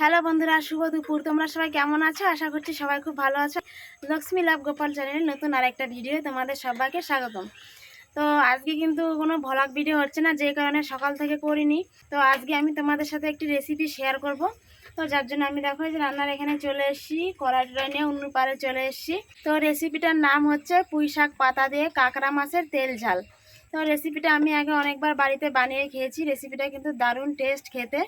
Hello বন্ধুরা, শুভ দুপুর। তোমরা সবাই কেমন আছো? আশা করছি সবাই খুব ভালো আছো। লক্ষ্মী লাভ গোপাল চ্যানেলের নতুন আরেকটা ভিডিও তোমাদের সবাইকে স্বাগতম। তো আজকে কিন্তু কোনো ভ্লগ ভিডিও হচ্ছে না, যে কারণে সকাল থেকে করিনি। তো আজকে আমি তোমাদের সাথে একটি রেসিপি শেয়ার করব। তো যার জন্য আমি দেখো যে রান্নার এখানে চলে এসেছি কড়াই টড়াই নিয়ে অন্য পারে চলে এসেছি। তো রেসিপিটার নাম হচ্ছে পুঁই শাক পাতা দিয়ে কাঁকড়া মাছের তেল ঝাল। তো রেসিপিটা আমি আগে অনেকবার বাড়িতে বানিয়ে খেয়েছি। রেসিপিটা কিন্তু দারুণ টেস্ট খেতে।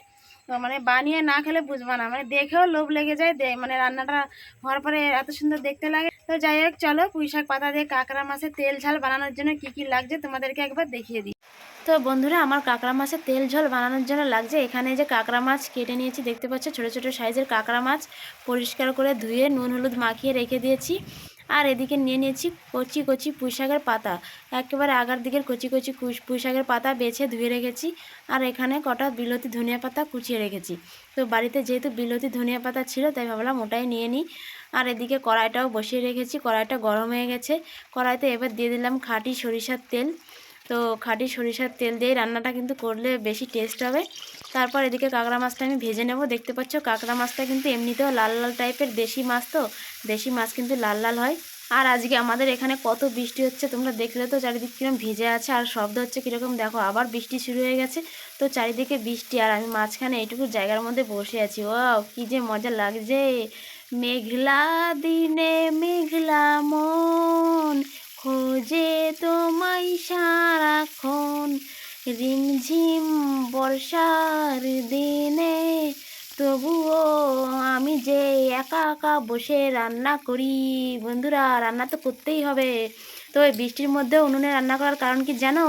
মানে বানিয়ে না খেলে বুঝবা না। মানে দেখেও লোভ লেগে যায়, দে মানে রান্নাটা হওয়ার পরে এত সুন্দর দেখতে লাগে। তো যাই হোক, চলো পুঁই শাক পাতা দিয়ে কাঁকড়া মাছের তেল ঝাল বানানোর জন্য কি কি লাগছে তোমাদেরকে একবার দেখিয়ে দিই। তো বন্ধুরা, আমার কাঁকড়া মাছের তেল ঝোল বানানোর জন্য লাগছে। এখানে যে কাঁকড়া মাছ কেটে নিয়েছি, দেখতে পাচ্ছ ছোটো ছোটো সাইজের কাঁকড়া মাছ। পরিষ্কার করে ধুয়ে নুন, হলুদ মাখিয়ে রেখে দিয়েছি। আর এদিকে নিয়ে নিয়েছি কচি কচি পুঁশাকের পাতা। একেবারে আগার দিকের কচি কচি পুঁইশাকের পুঁই পাতা বেছে ধুয়ে রেখেছি আর এখানে কটা বিলতি ধনিয়া পাতা কুচিয়ে রেখেছি। তো বাড়িতে যেহেতু বিলতি ধনিয়া পাতা ছিল, তাই ভাবলাম ওটাই নিয়ে নিই। আর এদিকে কড়াইটাও বসিয়ে রেখেছি, কড়াইটা গরম হয়ে গেছে। কড়াইতে এবার দিয়ে দিলাম খাঁটি সরিষার তেল। তো খাঁটি সরিষার তেল দিয়ে রান্নাটা কিন্তু করলে বেশি টেস্ট হবে। তারপর এদিকে কাঁকড়া মাছটা আমি ভেজে নেব। দেখতে পাচ্ছ কাঁকড়া মাছটা কিন্তু এমনিতেও লাল লাল টাইপের দেশি মাছ তো, দেশি মাছ কিন্তু লাল লাল হয়। আর আজকে আমাদের এখানে কত বৃষ্টি হচ্ছে তোমরা দেখলে তো চারিদিক কীরকম ভিজে আছে, আর শব্দ হচ্ছে কীরকম দেখো আবার বৃষ্টি শুরু হয়ে গেছে। তো চারিদিকে বৃষ্টি আর আমি মাঝখানে এইটুকু জায়গার মধ্যে বসে আছি। ও কি যে মজা লাগছে। মেঘলা দিনে মেঘলা মন খোঁজে তোমায় সারাক্ষণ। রিমঝিম বর্ষার দিনে তবুও আমি যে একা একা বসে রান্না করি, বন্ধুরা রান্না তো করতেই হবে। তো বৃষ্টির মধ্যে উনুনে রান্না করার কারণ কি জানো?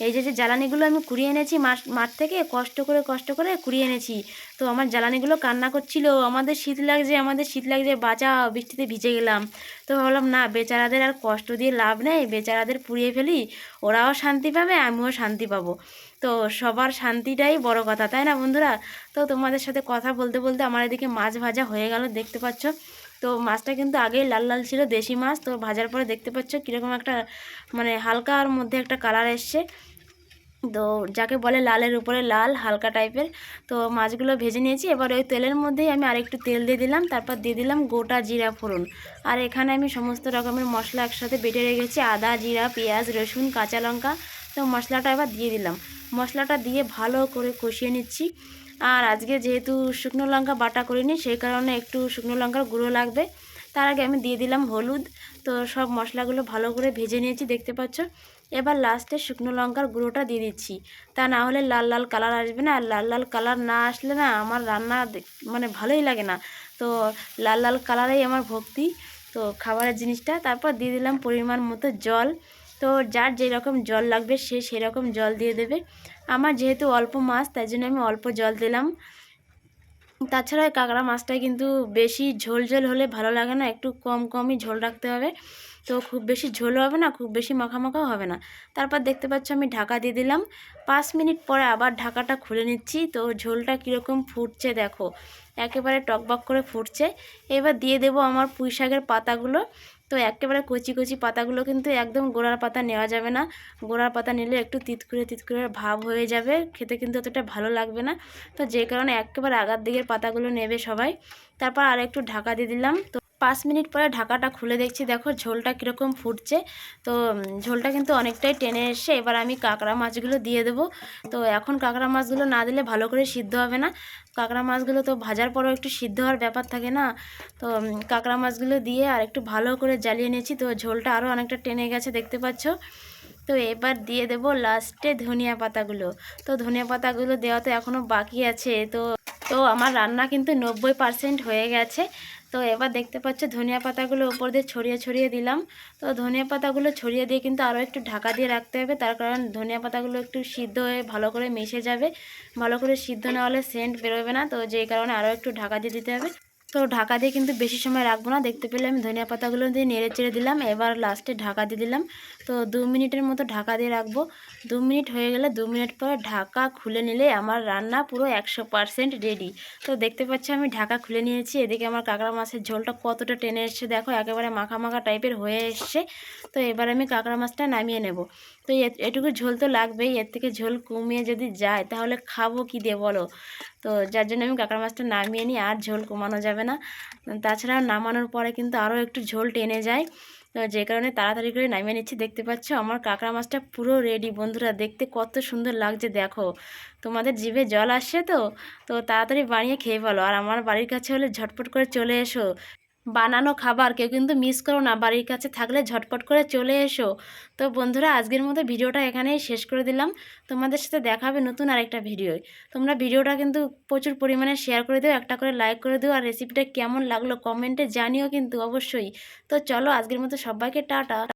এই যে যে জ্বালানিগুলো আমি কুড়িয়ে এনেছি মাঠ মাঠ থেকে, কষ্ট করে কষ্ট করে কুড়িয়ে এনেছি। তো আমার জ্বালানিগুলো কান্না করছিল, আমাদের শীত লাগছে, আমাদের শীত লাগছে, বাঁচা, বৃষ্টিতে ভিজে গেলাম। তো ভাবলাম, না, বেচারাদের আর কষ্ট দিয়ে লাভ নেই, বেচারাদের পুড়িয়ে ফেলি, ওরাও শান্তি পাবে, আমিও শান্তি পাবো। তো সবার শান্তিটাই বড় কথা, তাই না বন্ধুরা? তো তোমাদের সাথে কথা বলতে বলতে আমার এদিকে মাছ ভাজা হয়ে গেল, দেখতে পাচ্ছ? তো মাছটা কিন্তু আগেই লাল লাল ছিল, দেশি মাছ। তো ভাজার পরে দেখতে পাচ্ছ, কীরকম একটা মানে হালকার মধ্যে একটা কালার এসছে। তো যাকে বলে লালের উপরে লাল, হালকা টাইপের তো মাছগুলো ভেজে নিয়েছি। এবার ওই তেলের মধ্যেই আমি আরেকটু তেল দিয়ে দিলাম, তারপর দিয়ে দিলাম গোটা জিরা ফোড়ন। আর এখানে আমি সমস্ত রকমের মশলা একসাথে বেটে রেখেছি, আদা, জিরা, পেঁয়াজ, রসুন, কাঁচা লঙ্কা। তো মশলাটা এবার দিয়ে দিলাম। মশলাটা দিয়ে ভালো করে কষিয়ে নিচ্ছি। আর আজকে যেহেতু শুকনো লঙ্কা বাটা করিনি, সেই কারণে একটু শুকনো লঙ্কার গুঁড়ো লাগবে। তার আগে আমি দিয়ে দিলাম হলুদ। তো সব মশলাগুলো ভালো করে ভেজে নিয়েছি, দেখতে পাচ্ছ? এবার লাস্টে শুকনো লঙ্কার গুঁড়োটা দিয়ে দিচ্ছি। তা না হলে লাল লাল কালার আসবে না, আর লাল লাল কালার না আসলে না আমার রান্না মানে ভালোই লাগে না। তো লাল লাল কালারেই আমার ভক্তি। তো খাবারের জিনিসটা, তারপর দিয়ে দিলাম পরিমাণ মতো জল। তো যার যেরকম জল লাগবে সে সেরকম জল দিয়ে দেবে। আমার যেহেতু অল্প মাছ, তাই জন্য আমি অল্প জল দিলাম। তাছাড়া কাঁকড়া মাছটা কিন্তু বেশি ঝোল ঝোল হলে ভালো লাগে না, একটু কম কমই ঝোল রাখতে হবে। তো খুব বেশি ঝোল হবে না, খুব বেশি মাখা মাখাও হবে না। তারপর দেখতে পাচ্ছ আমি ঢাকা দিয়ে দিলাম। পাঁচ মিনিট পরে আবার ঢাকাটা খুলে নিচ্ছি। তো ঝোলটা কীরকম ফুটছে দেখো। একেবারে টকবক করে ফুটছে। এবার দিয়ে দেব আমার পুঁই শাকের পাতাগুলো। তো একেবারে কচি কচি পাতাগুলো কিন্তু একদম গোড়ার পাতা নেওয়া যাবে না। গোড়ার পাতা নিলে একটু তিতকুড়ে তিতকুড়ে ভাব হয়ে যাবে, খেতে কিন্তু অতটা ভালো লাগবে না। তো যে কারণে একেবারে আগার দিকের পাতাগুলো নেবে সবাই। তারপর আর একটু ঢাকা দিয়ে দিলাম। তো পাঁচ মিনিট পরে ঢাকাটা খুলে দেখছি, দেখো ঝোলটা কীরকম ফুটছে। তো ঝোলটা কিন্তু অনেকটাই টেনে এসে এবার আমি কাঁকড়া মাছগুলো দিয়ে দেবো। তো এখন কাঁকড়া মাছগুলো না দিলে ভালো করে সিদ্ধ হবে না। কাঁকড়া মাছগুলো তো ভাজার পরও একটু সিদ্ধ হওয়ার ব্যাপার থাকে না। তো কাঁকড়া মাছগুলো দিয়ে আর একটু ভালো করে জ্বালিয়ে নিয়েছি, তো ঝোলটা আরও অনেকটা টেনে গেছে দেখতে পাচ্ছ। তো এবার দিয়ে দেবো লাস্টে ধনিয়া পাতাগুলো। তো ধনিয়া পাতাগুলো দেওয়া তো এখনও বাকি আছে, তো তো আমার রান্না কিন্তু নব্বই পারসেন্ট হয়ে গেছে। তো এবার দেখতে পাচ্ছ ধনিয়া পাতাগুলো উপর দিয়ে ছড়িয়ে ছড়িয়ে দিলাম। তো ধনিয়া পাতাগুলো ছড়িয়ে দিয়ে কিন্তু আরও একটু ঢাকা দিয়ে রাখতে হবে। তার কারণ ধনিয়া পাতাগুলো একটু সিদ্ধ হয়ে ভালো করে মিশে যাবে। ভালো করে সিদ্ধ না হলে সেন্ট বেরোবে না। তো যেই কারণে আরও একটু ঢাকা দিয়ে দিতে হবে। তো ঢাকা দিয়ে কিন্তু বেশি সময় রাখব না। দেখতে পেলে আমি ধনিয়া পাতাগুলো দিয়ে নেড়ে চেড়ে দিলাম। এবার লাস্টে ঢাকা দিয়ে দিলাম। তো দু মিনিটের মতো ঢাকা দিয়ে রাখব। দু মিনিট হয়ে গেলে দু মিনিট পরে ঢাকা খুলে নিলে আমার রান্না পুরো একশো পারসেন্ট রেডি তো দেখতে পাচ্ছি আমি ঢাকা খুলে নিয়েছি। এদিকে আমার কাঁকড়া মাছের ঝোলটা কতটা টেনে এসছে দেখো, একেবারে মাখা মাখা টাইপের হয়ে এসছে। তো এবার আমি কাঁকড়া মাছটা নামিয়ে নেব। তো এটুকু ঝোল তো লাগবেই। এর থেকে ঝোল কমিয়ে যদি যায়, তাহলে খাব কী দিয়ে বলো? তো যার জন্য আমি কাঁকড়া মাছটা নামিয়ে নিই, আর ঝোল কমানো যাবে না। তাছাড়া নামানোর পরে কিন্তু আরও একটু ঝোল টেনে যায়। তো যে কারণে তাড়াতাড়ি করে নামিয়ে নিচ্ছি, দেখতে পাচ্ছ? আমার কাঁকড়া মাছটা পুরো রেডি বন্ধুরা, দেখতে কত সুন্দর লাগছে, দেখো। তোমাদের জিভে জল আসছে তো? তো তাড়াতাড়ি বানিয়ে খেয়ে ফেলো। আর আমার বাড়ির কাছে হলে ঝটপট করে চলে এসো। বানানো খাবার, কেউ কিন্তু মিস করো না, বাড়ির কাছে থাকলে ঝটপট করে চলে এসো। তো বন্ধুরা, আজকের মতো ভিডিওটা এখানেই শেষ করে দিলাম। তোমাদের সাথে দেখাবে নতুন আরেকটা ভিডিও তোমরা ভিডিওটা কিন্তু প্রচুর পরিমাণে শেয়ার করে দিও, একটা করে লাইক করে দিও, আর রেসিপিটা কেমন লাগল কমেন্টে জানিও কিন্তু অবশ্যই। তো চলো, আজকের মতো সবাইকে টাটা।